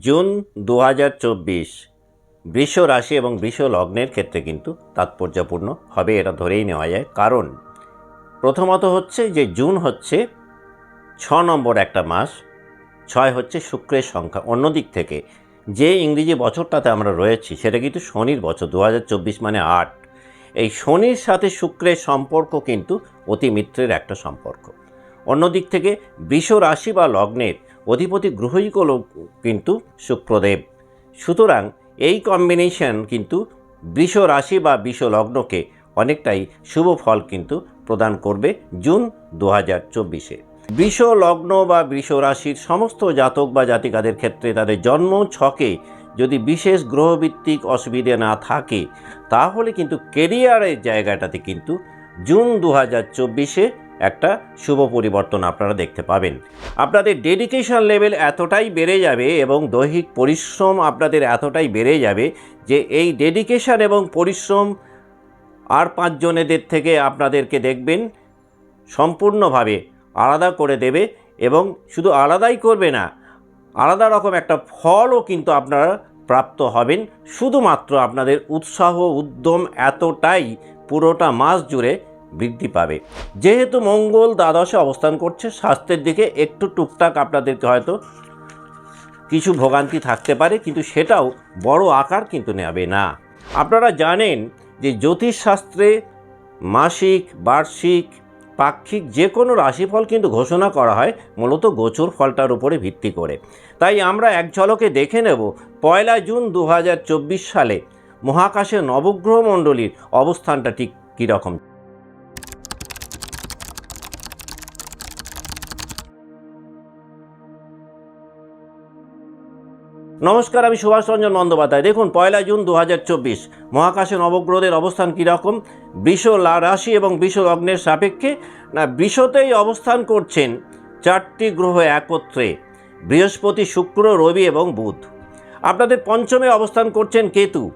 June দু হাজার চব্বিশ। বৃষ রাশি এবং বৃষ লগ্নের ক্ষেত্রে কিন্তু তাৎপর্যপূর্ণ হবে, এটা ধরেই নেওয়া যায়। কারণ প্রথমত হচ্ছে যে জুন হচ্ছে ছ নম্বর একটা মাস, ছয় হচ্ছে শুক্রের সংখ্যা। অন্যদিক থেকে যে ইংরেজি বছরটাতে আমরা রয়েছি, সেটা কিন্তু শনির বছর দু হাজার চব্বিশ মানে আট। এই শনির সাথে শুক্রের সম্পর্ক কিন্তু অতি মিত্রের একটা সম্পর্ক। অন্যদিক থেকে বৃষ রাশি বা লগ্নের অধিপতি গ্রহই কিন্তু শুক্রদেব সুতরাং এই কম্বিনেশন কিন্তু বৃষ রাশি বা বৃষ লগ্নকে অনেকটাই শুভ ফল কিন্তু প্রদান করবে জুন দু হাজার চব্বিশে। বৃষ লগ্ন বা বৃষ রাশির সমস্ত জাতক বা জাতিকাদের ক্ষেত্রে তাদের জন্ম ছকে যদি বিশেষ গ্রহভিত্তিক অসুবিধে না থাকে, তাহলে কিন্তু কেরিয়ারের জায়গাটাতে কিন্তু জুন দু হাজার চব্বিশে একটা শুভ পরিবর্তন আপনারা দেখতে পাবেন। আপনাদের ডেডিকেশন লেভেল এতটাই বেড়ে যাবে এবং দৈহিক পরিশ্রম আপনাদের এতটাই বেড়ে যাবে যে এই ডেডিকেশন এবং পরিশ্রম আর পাঁচজনেদের থেকে আপনাদেরকে দেখবেন সম্পূর্ণভাবে আলাদা করে দেবে এবং শুধু আলাদাই করবে না, আলাদা রকম একটা ফলও কিন্তু আপনারা প্রাপ্ত হবেন। শুধুমাত্র আপনাদের উৎসাহ, উদ্যম এতটাই পুরোটা মাস জুড়ে বৃদ্ধি পাবে। যেহেতু মঙ্গল দ্বাদশে অবস্থান করছে, স্বাস্থ্যের দিকে একটু টুকটাক আপনাদেরকে হয়তো কিছু ভোগান্তি থাকতে পারে, কিন্তু সেটাও বড় আকার কিন্তু নেবে না। আপনারা জানেন যে জ্যোতিষশাস্ত্রে মাসিক, বার্ষিক, পাক্ষিক যে কোনো রাশিফল কিন্তু ঘোষণা করা হয় মূলত গোচর ফলটার উপরে ভিত্তি করে। তাই আমরা এক ঝলকে দেখে নেব, পয়লা জুন দু হাজার চব্বিশ সালে মহাকাশে নবগ্রহ মণ্ডলীর অবস্থানটা ঠিক কীরকম। নমস্কার, আমি সুভাষ রঞ্জন বন্দ্যোপাধ্যায়। দেখুন, পয়লা জুন দু মহাকাশে নবগ্রহদের অবস্থান কীরকম? বৃষ লা, রাশি এবং বৃষ লগ্নের সাপেক্ষে? না, বৃষতেই অবস্থান করছেন চারটি গ্রহ একত্রে, বৃহস্পতি, শুক্র, রবি এবং বুধ। আপনাদের পঞ্চমে অবস্থান করছেন কেতু।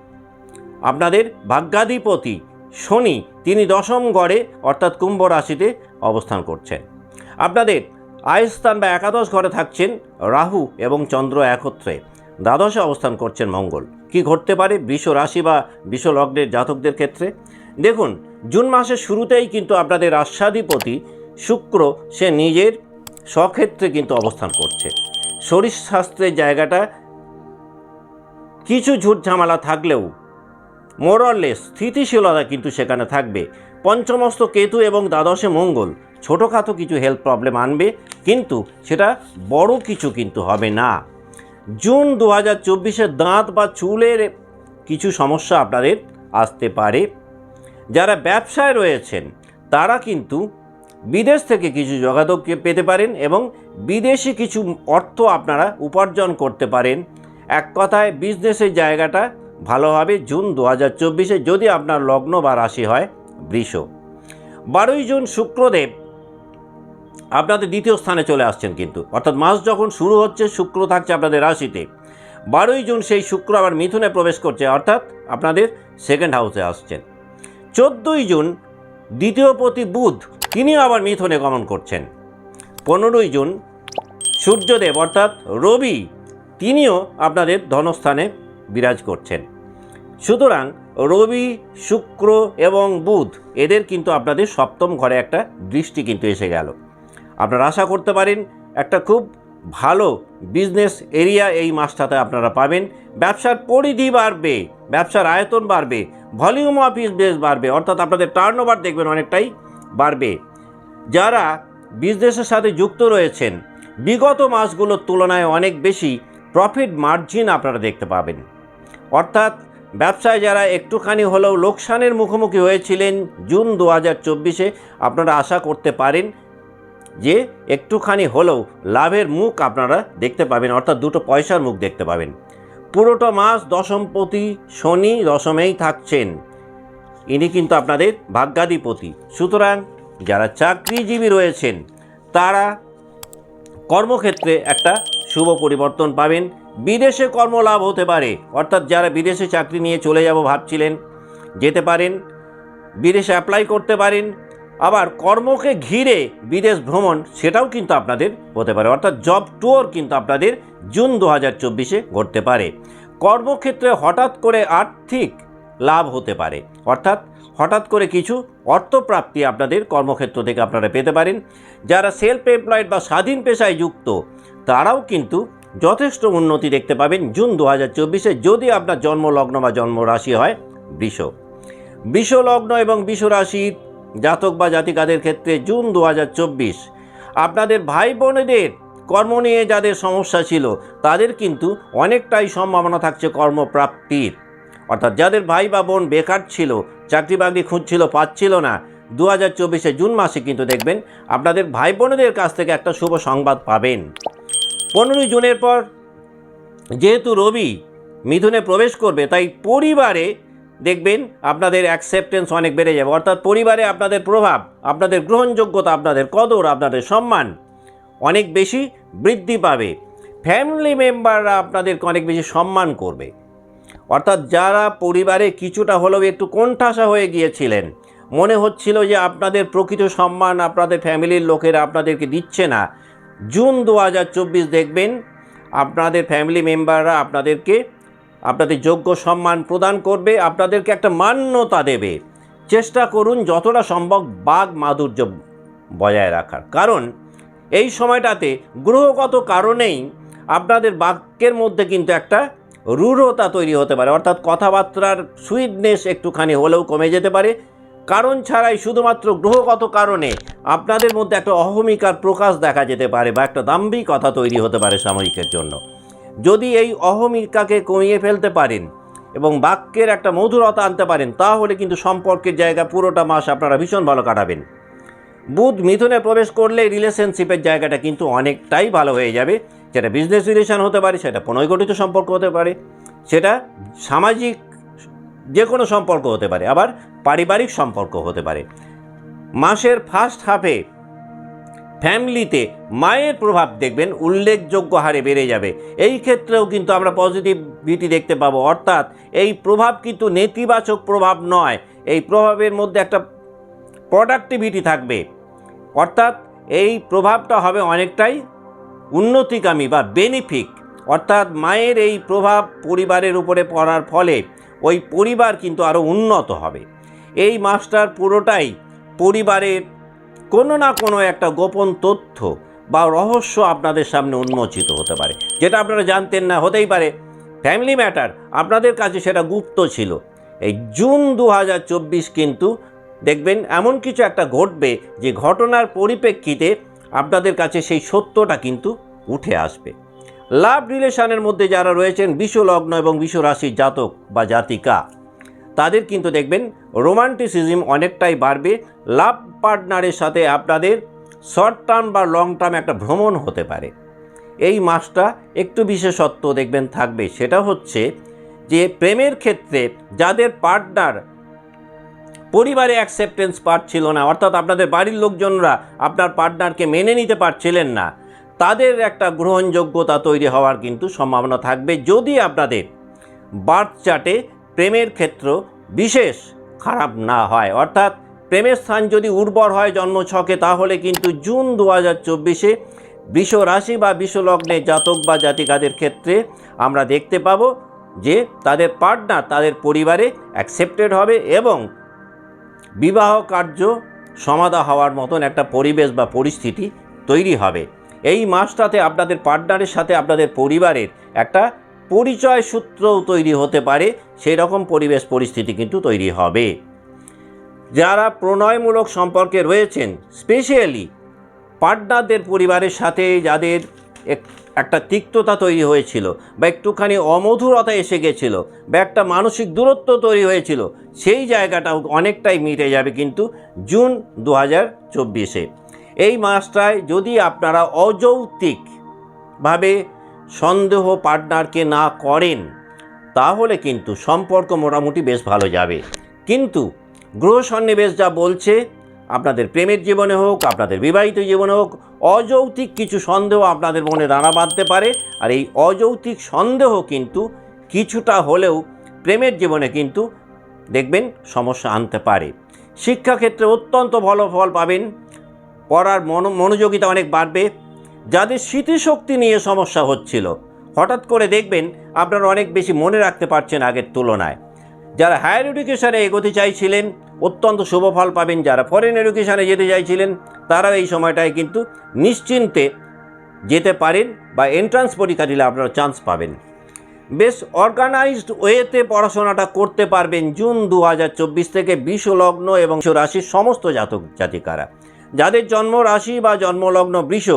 আপনাদের ভাগ্যাধিপতি শনি, তিনি দশম গড়ে, অর্থাৎ কুম্ভ রাশিতে অবস্থান করছেন। আপনাদের আয়স্থান বা একাদশ ঘরে থাকছেন রাহু এবং চন্দ্র একত্রে। দ্বাদশে অবস্থান করছেন মঙ্গল। কি ঘটতে পারে বৃষ রাশি বা বৃষ লগ্নের জাতকদের ক্ষেত্রে? দেখুন, জুন মাসের শুরুতেই কিন্তু আপনাদের রাষ্ট্রাধিপতি শুক্র, সে নিজের স্বক্ষেত্রে কিন্তু অবস্থান করছে। শরীর স্বাস্থ্যের জায়গাটা কিছু ঝুট ঝামেলা থাকলেও মোরলেস স্থিতিশীলতা কিন্তু সেখানে থাকবে। পঞ্চমস্ত কেতু এবং দ্বাদশে মঙ্গল, ছোটোখাটো কিছু হেলথ প্রবলেম আনবে, কিন্তু সেটা বড় কিছু কিন্তু হবে না। জুন দু হাজার চব্বিশে দাঁত বা চুলের কিছু সমস্যা আপনাদের আসতে পারে। যারা ব্যবসায় রয়েছেন, তারা কিন্তু বিদেশ থেকে কিছু যোগাযোগ পেতে পারেন এবং বিদেশি কিছু অর্থ আপনারা উপার্জন করতে পারেন। এক কথায়, বিজনেসের জায়গাটা ভালো হবে জুন দু হাজার চব্বিশে যদি আপনার লগ্ন বা রাশি হয় বৃষ। বারোই জুন শুক্রদেব আপনাদের দ্বিতীয় স্থানে চলে আসছেন কিন্তু। অর্থাৎ মাস যখন শুরু হচ্ছে, শুক্র থাকছে আপনাদের রাশিতে। বারোই জুন সেই শুক্র আবার মিথুনে প্রবেশ করছে, অর্থাৎ আপনাদের সেকেন্ড হাউসে আসছেন। চোদ্দোই জুন, দ্বিতীয় পতি বুধ, তিনিও আবার মিথুনে গমন করছেন। পনেরোই জুন, সূর্যদেব, অর্থাৎ রবি, তিনিও আপনাদের ধনস্থানে বিরাজ করছেন। সুতরাং রবি, শুক্র এবং বুধ, এদের কিন্তু আপনাদের সপ্তম ঘরে একটা দৃষ্টি কিন্তু এসে গেল। আপনারা আশা করতে পারেন একটা খুব ভালো বিজনেস এরিয়া এই মাসটাতে আপনারা পাবেন। ব্যবসার পরিধি বাড়বে, ব্যবসার আয়তন বাড়বে ভলিউম অফ বিজনেস বাড়বে, অর্থাৎ আপনাদের টার্ন ওভার দেখবেন অনেকটাই বাড়বে। যারা বিজনেসের সাথে যুক্ত রয়েছেন, বিগত মাসগুলোর তুলনায় অনেক বেশি প্রফিট মার্জিন আপনারা দেখতে পাবেন। অর্থাৎ ব্যবসায় যারা একটুখানি হলেও লোকসানের মুখোমুখি হয়েছিলেন জুন দু হাজার চব্বিশে, আপনারা আশা করতে পারেন যে একটুখানি হলেও লাভের মুখ আপনারা দেখতে পাবেন, অর্থাৎ দুটো পয়সার মুখ দেখতে পাবেন। পুরোটা মাস দশমপতি শনি দশমেই থাকছেন। ইনি কিন্তু আপনাদের ভাগ্যাধিপতি। সুতরাং যারা চাকরিজীবী রয়েছেন, তারা কর্মক্ষেত্রে একটা শুভ পরিবর্তন পাবেন। বিদেশে কর্মলাভ হতে পারে, অর্থাৎ যারা বিদেশে চাকরি নিয়ে চলে যাব ভাবছিলেন, যেতে পারেন, বিদেশে অ্যাপ্লাই করতে পারেন আবার কর্মকে ঘিরে বিদেশ ভ্রমণ, সেটাও কিন্তু আপনাদের হতে পারে। অর্থাৎ জব ট্যুর কিন্তু আপনাদের জুন দু হাজার চব্বিশে ঘটতে পারে। কর্মক্ষেত্রে হঠাৎ করে আর্থিক লাভ হতে পারে। অর্থাৎ হঠাৎ করে কিছু অর্থপ্রাপ্তি আপনাদের কর্মক্ষেত্র থেকে আপনারা পেতে পারেন। যারা সেলফ এমপ্লয়েড বা স্বাধীন পেশায় যুক্ত, তারাও কিন্তু যথেষ্ট উন্নতি দেখতে পাবেন জুন দু হাজার চব্বিশে যদি আপনার জন্মলগ্ন বা জন্মরাশি হয় বৃষ। বৃষ লগ্ন এবং বৃষ রাশির জাতক বা জাতিকাদের ক্ষেত্রে জুন দু হাজার চব্বিশ। আপনাদের ভাই বোনেদের কর্ম নিয়ে যাদের সমস্যা ছিল, তাদের কিন্তু অনেকটাই সম্ভাবনা থাকছে কর্মপ্রাপ্তির। অর্থাৎ যাদের ভাই বা বোন বেকার ছিল, চাকরি বাকরি খুঁজছিল, পাচ্ছিল না, দু হাজার চব্বিশে জুন মাসে কিন্তু দেখবেন আপনাদের ভাই বোনেদের কাছ থেকে একটা শুভ সংবাদ পাবেন। পনেরোই জুনের পর যেহেতু রবি মিথুনে প্রবেশ করবে, তাই পরিবারে দেখবেন আপনাদের অ্যাকসেপ্টেন্স অনেক বেড়ে যাবে। অর্থাৎ পরিবারে আপনাদের প্রভাব, আপনাদের গ্রহণযোগ্যতা, আপনাদের কদর, আপনাদের সম্মান অনেক বেশি বৃদ্ধি পাবে। ফ্যামিলি মেম্বাররা আপনাদেরকে অনেক বেশি সম্মান করবে। অর্থাৎ যারা পরিবারে কিছুটা হলেও একটু কোণঠাসা হয়ে গিয়েছিলেন, মনে হচ্ছিল যে আপনাদের প্রকৃত সম্মান আপনাদের ফ্যামিলির লোকেরা আপনাদেরকে দিচ্ছে না। জুন দু হাজার চব্বিশ দেখবেন, আপনাদের ফ্যামিলি মেম্বাররা আপনাদেরকে আপনাদের যোগ্য সম্মান প্রদান করবে, আপনাদেরকে একটা মান্যতা দেবে। চেষ্টা করুন যতটা সম্ভব বাঘ মাধুর্য বজায় রাখার। কারণ এই সময়টাতে গ্রহগত কারণেই আপনাদের বাক্যের মধ্যে কিন্তু একটা রূঢ়তা তৈরি হতে পারে। অর্থাৎ কথাবার্তার সুইটনেস একটুখানি হলেও কমে যেতে পারে। কারণ ছাড়াই শুধুমাত্র গ্রহগত কারণে আপনাদের মধ্যে একটা অহমিকার প্রকাশ দেখা যেতে পারে বা একটা দাম্ভিকতা তৈরি হতে পারে সাময়িকের জন্য। যদি এই অহমিকাকে কমিয়ে ফেলতে পারেন এবং বাক্যের একটা মধুরতা আনতে পারেন, তাহলে কিন্তু সম্পর্কের জায়গা পুরোটা মাস আপনারা ভীষণ ভালো কাটাবেন। বুধ মিথুনে প্রবেশ করলে রিলেশনশিপের জায়গাটা কিন্তু অনেকটাই ভালো হয়ে যাবে। সেটা বিজনেস রিলেশন হতে পারে, সেটা পুনর্গঠিত সম্পর্ক হতে পারে, সেটা সামাজিক যে কোনো সম্পর্ক হতে পারে, আবার পারিবারিক সম্পর্ক হতে পারে। মাসের ফার্স্ট হাফে ফ্যামিলিতে মায়ের প্রভাব দেখবেন, উল্লেখযোগ্য হারে বেড়ে যাবে। এই ক্ষেত্রেও কিন্তু আমরা পজিটিভিটি দেখতে পাবো। অর্থাৎ এই প্রভাব কিন্তু নেতিবাচক প্রভাব নয়। এই প্রভাবের মধ্যে একটা প্রোডাক্টিভিটি থাকবে। অর্থাৎ এই প্রভাবটা হবে অনেকটাই উন্নতিকামী বা বেনিফিক অর্থাৎ মায়ের এই প্রভাব পরিবারের উপরে পড়ার ফলে ওই পরিবার কিন্তু আরও উন্নত হবে। এই মাসটার পুরোটাই পরিবারের কোনো না কোনো একটা গোপন তথ্য বা রহস্য আপনাদের সামনে উন্মোচিত হতে পারে। যেটা আপনারা জানতেন না, হতেই পারে। ফ্যামিলি ম্যাটার আপনাদের কাছে সেটা গুপ্ত ছিল। এই জুন দু হাজার চব্বিশ কিন্তু দেখবেন এমন কিছু একটা ঘটবে যে ঘটনার পরিপ্রেক্ষিতে আপনাদের কাছে সেই সত্যটা কিন্তু উঠে আসবে। লাভ রিলেশনের মধ্যে যারা রয়েছেন, বিশ্বলগ্ন এবং বিশ্বরাশির জাতক বা জাতিকা তাদের কিন্তু দেখবেন রোমান্টিসিজম অনেকটাই বাড়বে। লাভ পার্টনারের সাথে আপনাদের শর্ট টার্ম বা লং টার্ম একটা ভ্রমণ হতে পারে। এই মাসটা একটু বিশেষত্ব দেখবেন থাকবে, সেটা হচ্ছে যে প্রেমের ক্ষেত্রে যাদের পার্টনার পরিবারে অ্যাকসেপ্টেন্স পাচ্ছিল না, অর্থাৎ আপনাদের বাড়ির লোকজনরা আপনার পার্টনারকে মেনে নিতে পারছিলেন না, তাদের একটা গ্রহণযোগ্যতা তৈরি হওয়ার কিন্তু সম্ভাবনা থাকবে। যদি আপনাদের বার্থ চার্টে প্রেমের ক্ষেত্র বিশেষ খারাপ না হয়। অর্থাৎ প্রেমের স্থান যদি উর্বর হয় জন্মছকে, তাহলে কিন্তু জুন দু হাজার চব্বিশে বিষ রাশি বা বিশ্বলগ্নে জাতক বা জাতিকাদের ক্ষেত্রে আমরা দেখতে পাবো যে তাদের পার্টনার, তাদের পরিবারে অ্যাকসেপ্টেড হবে এবং বিবাহ কার্য সমাধা হওয়ার মতন একটা পরিবেশ বা পরিস্থিতি তৈরি হবে। এই মাসটাতে আপনাদের পার্টনারের সাথে আপনাদের পরিবারের একটা পরিচয় সূত্রও তৈরি হতে পারে সেই রকম পরিবেশ পরিস্থিতি কিন্তু তৈরি হবে। যারা প্রণয়মূলক সম্পর্কে রয়েছেন, স্পেশালি পার্টনারদের পরিবারের সাথে যাদের এক- একটা তিক্ততা তৈরি হয়েছিল বা একটুখানি অমধুরতা এসে গেছিল বা একটা মানসিক দূরত্ব তৈরি হয়েছিল, সেই জায়গাটাও অনেকটাই মিটে যাবে কিন্তু জুন দু হাজার চব্বিশে। এই মাসটায় যদি আপনারা অযৌক্তিকভাবে সন্দেহ পার্টনারকে না করেন, তাহলে কিন্তু সম্পর্ক মোটামুটি বেশ ভালো যাবে। কিন্তু গ্রহ সন্নিবেশ যা বলছে, আপনাদের প্রেমের জীবনে হোক, আপনাদের বিবাহিত জীবনে হোক, অযৌক্তিক কিছু সন্দেহ আপনাদের মনে দাঁড়া বাঁধতে পারে, আর এই অযৌক্তিক সন্দেহ কিন্তু কিছুটা হলেও প্রেমের জীবনে কিন্তু দেখবেন সমস্যা আনতে পারে। শিক্ষাক্ষেত্রে অত্যন্ত ভালো ফল পাবেন, পড়ার মনো, মনোযোগিতা অনেক বাড়বে যাদের স্মৃতিশক্তি নিয়ে সমস্যা হচ্ছিল। হঠাৎ করে দেখবেন আপনারা অনেক বেশি মনে রাখতে পারছেন আগের তুলনায়। যারা হায়ার এডুকেশনে এগোতে চাইছিলেন, অত্যন্ত শুভ ফল পাবেন। যারা ফরেন এডুকেশনে যেতে চাইছিলেন, তারাও এই সময়টায় কিন্তু নিশ্চিন্তে যেতে পারেন বা এন্ট্রান্স পরীক্ষা দিলে আপনারা চান্স পাবেন। বেশ অর্গানাইজড ওয়েতে পড়াশোনাটা করতে পারবেন জুন দু হাজার চব্বিশ থেকে বিষ লগ্ন এবং রাশির সমস্ত জাতক জাতিকারা যাদের জন্ম রাশি বা জন্মলগ্ন বৃষ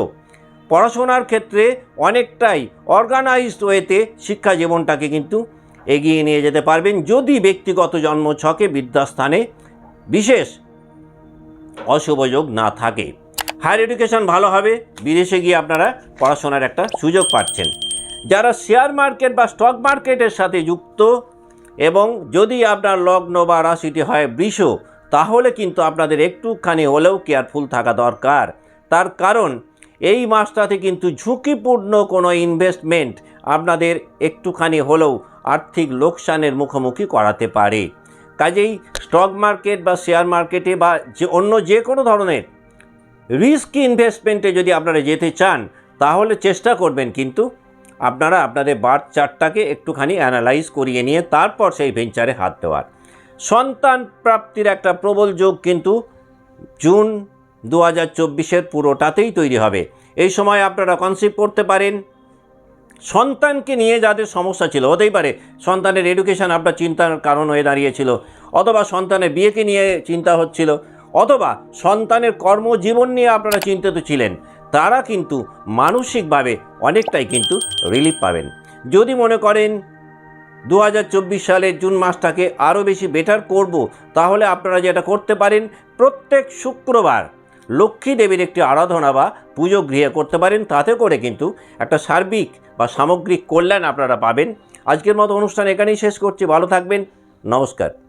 পড়াশোনার ক্ষেত্রে অনেকটাই অর্গানাইজড ওয়েতে শিক্ষা জীবনটাকে কিন্তু এগিয়ে নিয়ে যেতে পারবেন যদি ব্যক্তিগত জন্ম ছকে বিদ্যাস্থানে বিশেষ অশুভ যোগ না থাকে। হায়ার এডুকেশন ভালো হবে, বিদেশে গিয়ে আপনারা পড়াশোনার একটা সুযোগ পাচ্ছেন। যারা শেয়ার মার্কেট বা স্টক মার্কেটের সাথে যুক্ত এবং যদি আপনার লগ্ন বা রাশিটি হয় বৃষ, তাহলে কিন্তু আপনাদের একটুখানি হলেও কেয়ারফুল থাকা দরকার। তার কারণ এই মাসটাতে কিন্তু ঝুঁকিপূর্ণ কোনো ইনভেস্টমেন্ট আপনাদের একটুখানি হলেও আর্থিক লোকসানের মুখোমুখি করাতে পারে। কাজেই স্টক মার্কেট বা শেয়ার মার্কেটে বা যে অন্য যে কোনো ধরনের রিস্ক ইনভেস্টমেন্টে যদি আপনারা যেতে চান, তাহলে চেষ্টা করবেন কিন্তু আপনারা আপনাদের বার্থ চার্টটাকে একটুখানি অ্যানালাইজ করিয়ে নিয়ে তারপর সেই ভেঞ্চারে হাত দেওয়ার। সন্তান প্রাপ্তির একটা প্রবল যোগ কিন্তু জুন দু হাজার চব্বিশের পুরোটাতেই তৈরি হবে। এই সময় আপনারা কনসিভ করতে পারেন, সন্তানকে নিয়ে যাদের সমস্যা ছিল, হতেই পারে সন্তানের এডুকেশন আপনার চিন্তার কারণ হয়ে দাঁড়িয়েছিল, অথবা সন্তানের বিয়েকে নিয়ে চিন্তা হচ্ছিল, অথবা সন্তানের কর্মজীবন নিয়ে আপনারা চিন্তিত ছিলেন, তারা কিন্তু মানসিকভাবে অনেকটাই কিন্তু রিলিফ পাবেন। যদি মনে করেন দু হাজার চব্বিশ সালের জুন মাসটাকে আরও বেশি বেটার করব, তাহলে আপনারা যেটা করতে পারেন, প্রত্যেক শুক্রবার লক্ষ্মী দেবীর একটি আরাধনা বা পুজো গৃহে করতে পারেন, তাতে করে কিন্তু একটা সার্বিক বা সামগ্রিক কল্যাণ আপনারা পাবেন। আজকের মতো অনুষ্ঠান এখানেই শেষ করছি। ভালো থাকবেন। নমস্কার।